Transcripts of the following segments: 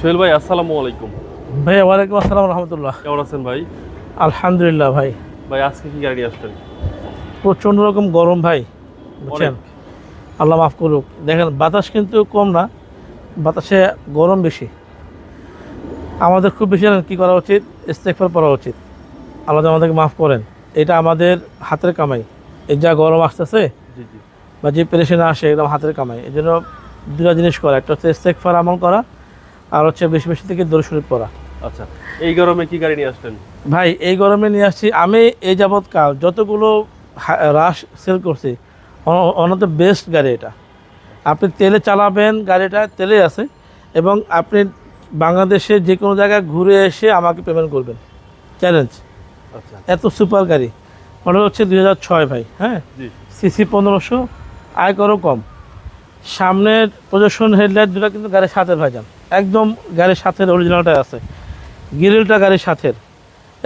সোহেল ভাই আসসালামু আলাইকুম। ভাই ওয়ালাইকুম আসসালাম রহমতুল্লাহ। কেমন আছেন ভাই? আলহামদুলিল্লাহ ভাই। ভাই আজকে কি গাড়ি আসলেন? প্রচণ্ড রকম গরম ভাই বুঝছেন? আল্লাহ মাফ করুক। দেখেন বাতাস কিন্তু কম না বাতাসে গরম বেশি। আমাদের খুব বেশি কী করা উচিত? ইস্তেকফার পড়া উচিত। আল্লাহ আমাদেরকে মাফ করেন। এটা আমাদের হাতের কামাই। এই যা গরম আসতেছে বা যে পেরেশানে আসে একদম হাতের কামাই। এই জন্য দুটা জিনিস করা। একটা হচ্ছে ইস্তেকফার আমল করা আর হচ্ছে বেশি বেশি থেকে দূর শরীর পড়া আচ্ছা এই গরমে কি গাড়ি নিয়ে আসলেন? ভাই এই গরমে নিয়ে আসছি। আমি এই যাবৎ কাল যতগুলো রাশ সেল করছি অনন্ত বেস্ট গাড়ি এটা। আপনি তেলে চালাবেন গাড়িটা তেলে আছে। এবং আপনি বাংলাদেশে যে কোনো জায়গায় ঘুরে এসে আমাকে পেমেন্ট করবেন। চ্যালেঞ্জ আচ্ছা। এত সুপার গাড়ি। মডেল হচ্ছে দুই ছয় ভাই হ্যাঁ? সিসি পনেরোশো আয়করও কম। সামনের প্রদর্শন হেডলাইট দুটো কিন্তু গাড়ির সাথে ভাইজান। একদম গাড়ির সাথে অরিজিনালটা আছে। গ্রিলটা গাড়ির সাথে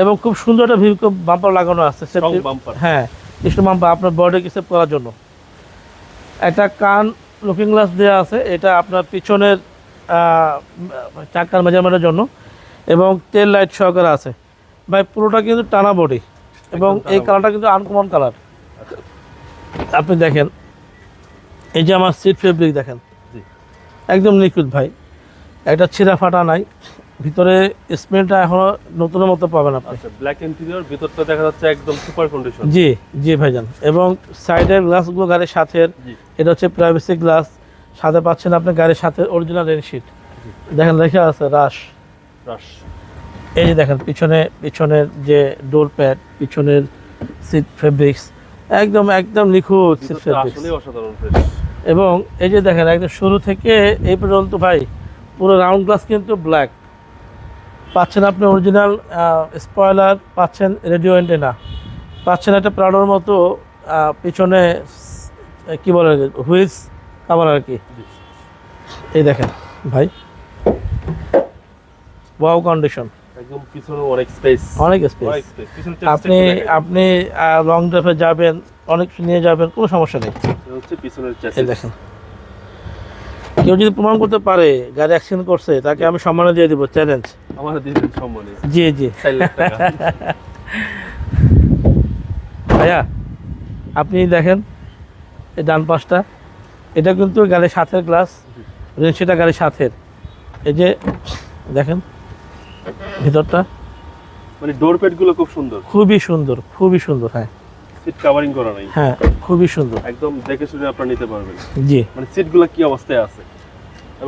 এবং খুব সুন্দর একটা ভিউ বাম্পার লাগানো আছে। হ্যাঁ কৃষ্ণ বাম্পার আপনার বডিকে সেভ করার জন্য। একটা কান লুকিং গ্লাস দেওয়া আছে। এটা আপনার পিছনের চাকার মেজারমেন্টের জন্য। এবং তেল লাইট সহকারে আছে। ভাই পুরোটা কিন্তু টানা বডি এবং এই কালারটা কিন্তু আনকমন কালার আপনি দেখেন এই যে আমার সিট ফেব্রিক দেখেন। একদম নিখুঁত ভাই। একটা ছিঁড়া ফাটা নাই। ভিতরে স্মেলটা এখনও নতুনের মতো পাবেন আপনি। আচ্ছা ব্ল্যাক ইন্টেরিয়র ভিতরটা দেখা যাচ্ছে একদম সুপার কন্ডিশন জি জি ভাইজান। এবং সাইডের গ্লাসগুলো গাড়ির সাথে এটা হচ্ছে প্রাইভেসি গ্লাস সাথে পাচ্ছেন আপনি গাড়ির সাথে অরিজিনাল রেনশিট দেখেন লেখা আছে রাশ রাশ এই যে দেখেন পিছনে পিছনের যে ডোর প্যাড পিছনের সিট ফেব্রিক্স একদম একদম নিখুঁত সিট ফেব্রিক্স এবং এই যে দেখেন একদম শুরু থেকে এই পর্যন্ত ভাই পুরো রাউন্ড গ্লাস কিন্তু ব্ল্যাক। পাচ্ছেন আপনি অরিজিনাল স্পয়লার পাচ্ছেন রেডিও অ্যান্টেনা। পাচ্ছেন একটা প্রাডোর মতো পিছনে কি বলে হুইলস কাভার আর কি। এই দেখেন ভাই। ওয়াও কন্ডিশন একদম পিছনে অনেক স্পেস অনেক স্পেস আপনি আপনি লং ড্রাইভে যাবেন অনেক নিয়ে যাবেন কোনো সমস্যা নেই। হচ্ছে পিছনের দেখেন। কেউ যদি প্রমাণ করতে পারে গাড়ি অ্যাক্সিডেন্ট করছে তাকে আমি সম্মান দিয়ে দিব চ্যালেঞ্জ আমার দিবেন সম্মানে জি জি। ভাইয়া আপনি দেখেন এই ডান পাশটা এটা কিন্তু গাড়ির সাথের গ্লাস সেটা গাড়ির সাথের। এই যে দেখেন ভিতরটা। মানে ডোর প্যাডগুলো খুব সুন্দর। খুবই সুন্দর খুবই সুন্দর হ্যাঁ। সিট কাভারিং করা নাই। হ্যাঁ খুবই সুন্দর। একদম দেখে শুনে আপনারা নিতে পারবেন। জি। মানে সিটগুলো কি অবস্থায় আছে?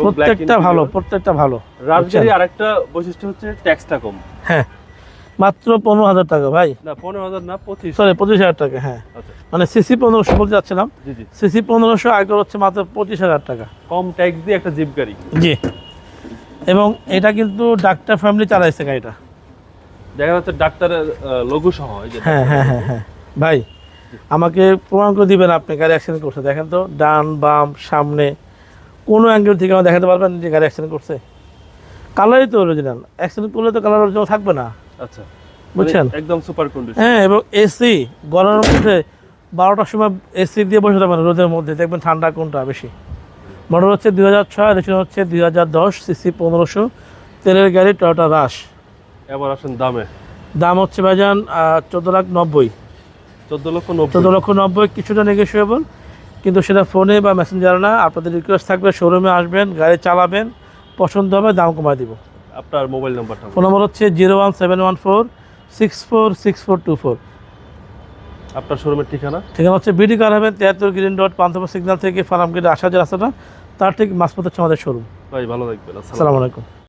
প্রত্যেকটা ভালো প্রত্যেকটা ভালো। রাজগাড়ি আরেকটা বৈশিষ্ট্য হচ্ছে ট্যাক্সটা কম। হ্যাঁ মাত্র পনেরো হাজার টাকা ভাই। না পনেরো হাজার না পঁচিশ। সরি পঁচিশ হাজার টাকা হ্যাঁ। আচ্ছা। মানে সিসি পনেরোশো বলতে যাচ্ছিলাম। জি জি। সিসি পনেরোশো আয়কর হচ্ছে মাত্র পঁচিশ হাজার টাকা। কম ট্যাক্স দিয়ে একটা জিপ গাড়ি। জি। এবং এটা কিন্তু ডাক্তার ফ্যামিলি চালাইছে গাড়িটা। দেখা যাচ্ছে ডাক্তারের লঘু সহ যে হ্যাঁ হ্যাঁ হ্যাঁ হ্যাঁ। ভাই আমাকে প্রমাণ করে দিবেন আপনি গাড়ি অ্যাক্সিডেন্ট করছে। দেখেন তো ডান বাম সামনে কোনো অ্যাঙ্গেল থেকে আমার দেখাতে পারবেন যে গাড়ি অ্যাক্সিডেন্ট করছে? কালারই তো অরিজিনাল অ্যাক্সিডেন্ট করলে তো কালার অরিজিনাল থাকবে না। আচ্ছা। বুঝছেন? মানে একদম সুপার কন্ডিশন হ্যাঁ এবং এসি গরমের মধ্যে বারোটার সময় এসি দিয়ে বসে থাকবেন রোদের মধ্যে। দেখবেন ঠান্ডা কোনটা বেশি। মডেল হচ্ছে দুই হাজার ছয় রেশন হচ্ছে দুই হাজার দশ সিসি পনেরোশো। তেলের গাড়ি টয়োটা রাশ এবার আসেন দামে। দাম হচ্ছে ভাইজান চোদ্দ লাখ নব্বই। চোদ্দ লক্ষ নব্বই। চোদ্দ লক্ষ নব্বই কিছুটা নেগোসিয়েবল কিন্তু সেটা ফোনে বা মেসেঞ্জারে না। আপনাদের রিকোয়েস্ট থাকবে শোরুমে আসবেন গাড়ি চালাবেন পছন্দ হবে দাম কমায় দিব। আপনার মোবাইল নাম্বারটা ফোন নম্বর হচ্ছে zero one seven one four six four six four two four আপনার শোরুমের ঠিকানা? ঠিকানা হচ্ছে বিডি কার হবেন তেয়াত্তর গ্রিন ডট পান্থপা সিগন্যাল থেকে ফার্মগেটে আসা যে রাস্তাটা তার ঠিক মাঝপথে হচ্ছে আমাদের শোরুম ভাই ভালো থাকবেন। আসসালামু আলাইকুম।